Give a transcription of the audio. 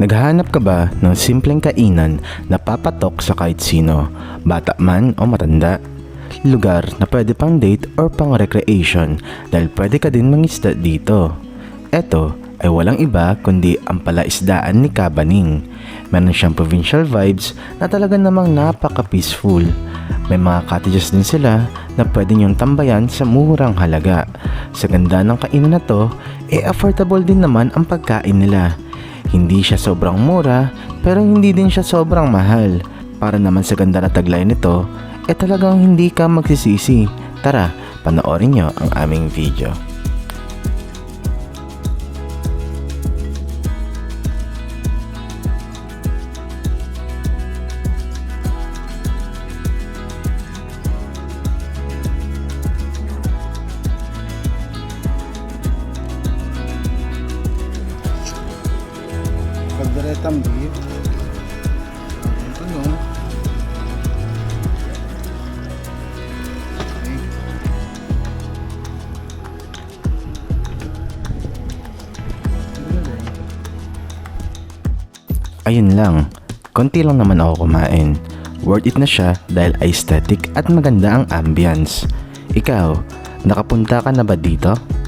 Naghahanap ka ba ng simpleng kainan na papatok sa kahit sino, bata man o matanda? Lugar na pwede pang date or pang recreation dahil pwede ka din mangisda dito. Eto ay walang iba kundi ang palaisdaan ni Kabaning. Meron siyang provincial vibes na talaga namang napaka-peaceful. May mga cottages din sila na pwede niyong tambayan sa murang halaga. Sa ganda ng kainan na to, e affordable din naman ang pagkain nila. Hindi siya sobrang mura, pero hindi din siya sobrang mahal. Para naman sa ganda na tagline nito, eh talagang hindi ka magsisisi. Tara, panoorin nyo ang aming video. Pagdaretang beef. Ano? Ayun lang, konti lang naman ako kumain. Worth it na siya dahil aesthetic at maganda ang ambience. Ikaw, nakapunta ka na ba dito?